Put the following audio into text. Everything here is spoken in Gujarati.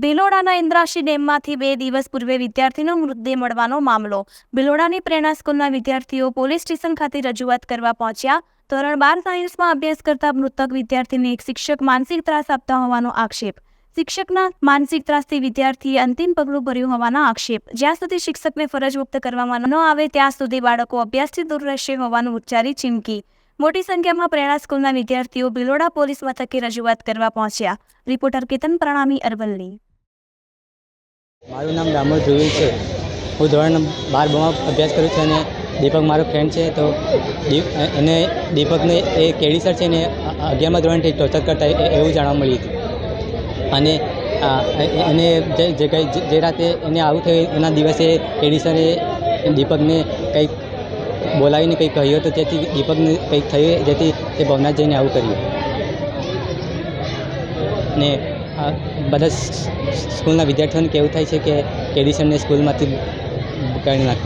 ભિલોડાના ઇન્દ્રાશી ડેમમાંથી બે દિવસ પૂર્વે વિદ્યાર્થીનો મૃતદેહ મળવાનો મામલો. ભિલોડાની પ્રેરણા સ્કૂલના વિદ્યાર્થીઓ પોલીસ સ્ટેશન ખાતે રજૂઆત કરવા પહોંચ્યા. ધોરણ બાર સાયન્સમાં અભ્યાસ કરતા મૃતક વિદ્યાર્થીને એક શિક્ષક માનસિક ત્રાસ આપતા હોવાનો આક્ષેપ. શિક્ષકના માનસિક ત્રાસથી વિદ્યાર્થીએ અંતિમ પગલું ભર્યું હોવાનો આક્ષેપ. જ્યાં સુધી શિક્ષકને ફરજ મુક્ત કરવામાં ન આવે, ત્યાં સુધી બાળકો અભ્યાસથી દૂર રહેશે હોવાનું ઉચ્ચારી ચીમકી. મોટી સંખ્યામાં પ્રેરણા સ્કૂલના વિદ્યાર્થીઓ ભિલોડા પોલીસ મથકે રજૂઆત કરવા પહોંચ્યા. રિપોર્ટર કેતન પ્રણામી અરવલ્લી. મારું નામ દામોદ ધ્રુવીલ છે. હું ધોરણ બાર બમાં અભ્યાસ કરું છું અને દીપક મારો ફ્રેન્ડ છે. તો એને દીપકને એ કેડી સર છે ને અગિયારમાં ધોરણથી ટોર્ચર કરતા એવું જાણવા મળ્યું હતું. અને એને જે કંઈ, જે- રાતે એને આવું થયું, એના દિવસે કેડી સરે દીપકને કંઈક બોલાવીને કંઈક કહ્યું હતું. તેથી દીપકને કંઈક થયું, જેથી તે ભવનાથ જઈને આવું કર્યું. ને બધા સ્કૂલના વિદ્યાર્થીઓને કેવું થાય છે કે કેડી સ્કૂલમાંથી કાઢી નાખો?